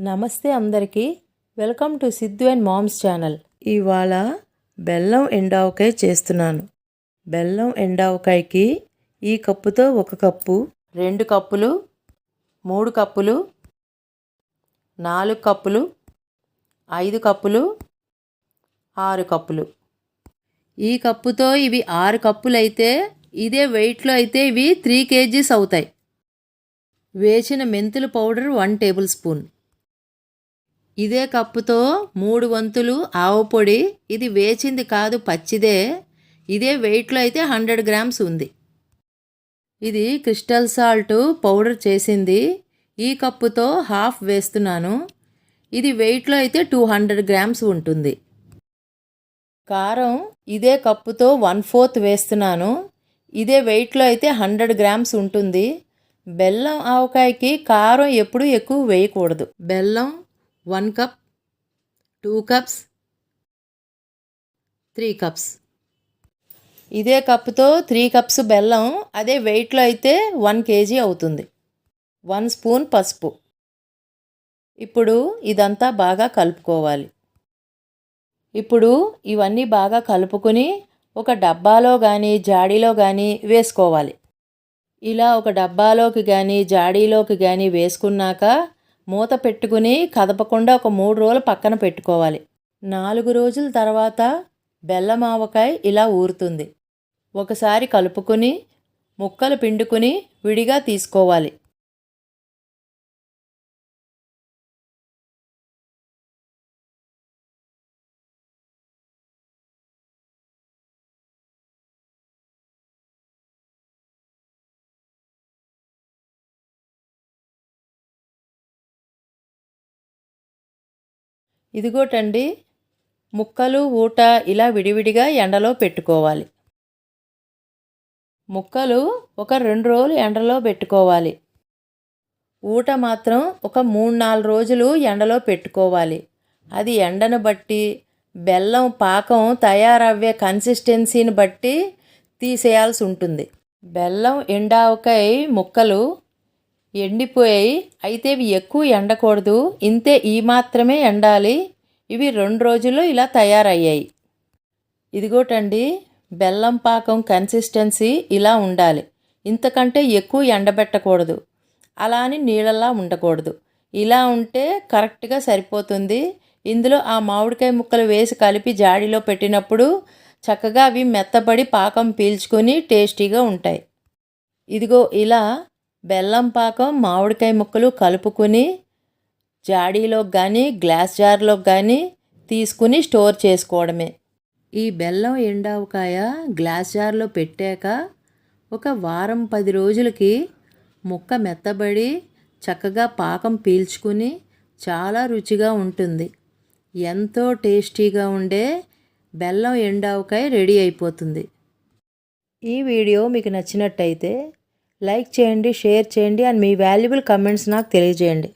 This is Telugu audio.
నమస్తే అందరికీ. Welcome to Siddhu and moms channel. ఇవాళ బెల్లం ఎండావకాయ చేస్తున్నాను. బెల్లం ఎండావకాయకి ఈ కప్పుతో ఒక కప్పు రెండు కప్పులు మూడు కప్పులు నాలుగు కప్పులు ఐదు కప్పులు ఆరు కప్పులు. ఈ కప్పుతో ఇవి ఆరు కప్పులు అయితే ఇదే వెయిట్లో అయితే ఇవి త్రీ కేజీస్ అవుతాయి. వేసిన మెంతుల పౌడర్ వన్ టేబుల్ స్పూన్. ఇదే కప్పుతో మూడు వంతులు ఆవు పొడి. ఇది వేచింది కాదు పచ్చిదే. ఇదే వెయిట్లో అయితే హండ్రెడ్ గ్రామ్స్ ఉంది. ఇది క్రిస్టల్ సాల్ట్ పౌడర్ చేసింది. ఈ కప్పుతో హాఫ్ వేస్తున్నాను. ఇది వెయిట్లో అయితే టూ హండ్రెడ్ గ్రామ్స్ ఉంటుంది. కారం ఇదే కప్పుతో వన్ ఫోర్త్ వేస్తున్నాను. ఇదే వెయిట్లో అయితే హండ్రెడ్ గ్రామ్స్ ఉంటుంది. బెల్లం ఆవకాయకి కారం ఎప్పుడు ఎక్కువ వేయకూడదు. బెల్లం one cup two cups three cups. ఇదే కప్తో త్రీ కప్స్ బెల్లం అదే వెయిట్లో అయితే వన్ కేజీ అవుతుంది. వన్ స్పూన్ పసుపు. ఇప్పుడు ఇదంతా బాగా కలుపుకోవాలి. ఇప్పుడు ఇవన్నీ బాగా కలుపుకొని ఒక డబ్బాలో కానీ జాడీలో కానీ వేసుకోవాలి. ఇలా ఒక డబ్బాలోకి కానీ జాడీలోకి కానీ వేసుకున్నాక మూత పెట్టుకుని కదపకుండా ఒక మూడు రోజులు పక్కన పెట్టుకోవాలి. నాలుగు రోజుల తర్వాత బెల్లం ఆవకాయ ఇలా ఊరుతుంది. ఒకసారి కలుపుకొని ముక్కలు పిండుకుని విడిగా తీసుకోవాలి. ఇదిగోటండి ముక్కలు ఊట ఇలా విడివిడిగా ఎండలో పెట్టుకోవాలి. ముక్కలు ఒక రెండు రోజులు ఎండలో పెట్టుకోవాలి. ఊట మాత్రం ఒక మూడు నాలుగు రోజులు ఎండలో పెట్టుకోవాలి. అది ఎండను బట్టి బెల్లం పాకం తయారవ్వే కన్సిస్టెన్సీని బట్టి తీసేయాల్సి ఉంటుంది. బెల్లం ఎండావకాయ ముక్కలు ఎండిపోయాయి. అయితే ఇవి ఎక్కువ ఎండకూడదు. ఇంతే ఈ మాత్రమే ఎండాలి. ఇవి రెండు రోజుల్లో ఇలా తయారయ్యాయి. ఇదిగోటండి. బెల్లం పాకం కన్సిస్టెన్సీ ఇలా ఉండాలి. ఇంతకంటే ఎక్కువ ఎండబెట్టకూడదు. అలా అని నీళ్ళలా ఉండకూడదు. ఇలా ఉంటే కరెక్ట్గా సరిపోతుంది. ఇందులో ఆ మామిడికాయ ముక్కలు వేసి కలిపి జాడీలో పెట్టినప్పుడు చక్కగా అవి మెత్తబడి పాకం పీల్చుకొని టేస్టీగా ఉంటాయి. ఇదిగో ఇలా బెల్లం పాకం మామిడికాయ ముక్కలు కలుపుకొని జాడీలోకి కానీ గ్లాస్ జార్లోకి కానీ తీసుకుని స్టోర్ చేసుకోవడమే. ఈ బెల్లం ఎండావకాయ గ్లాస్ జార్లో పెట్టాక ఒక వారం పది రోజులకి ముక్క మెత్తబడి చక్కగా పాకం పీల్చుకుని చాలా రుచిగా ఉంటుంది. ఎంతో టేస్టీగా ఉండే బెల్లం ఎండావకాయ రెడీ అయిపోతుంది. ఈ వీడియో మీకు నచ్చినట్టయితే లైక్ చేయండి షేర్ చేయండి అండ్ మీ వాల్యుబుల్ కమెంట్స్ నాకు తెలియజేయండి.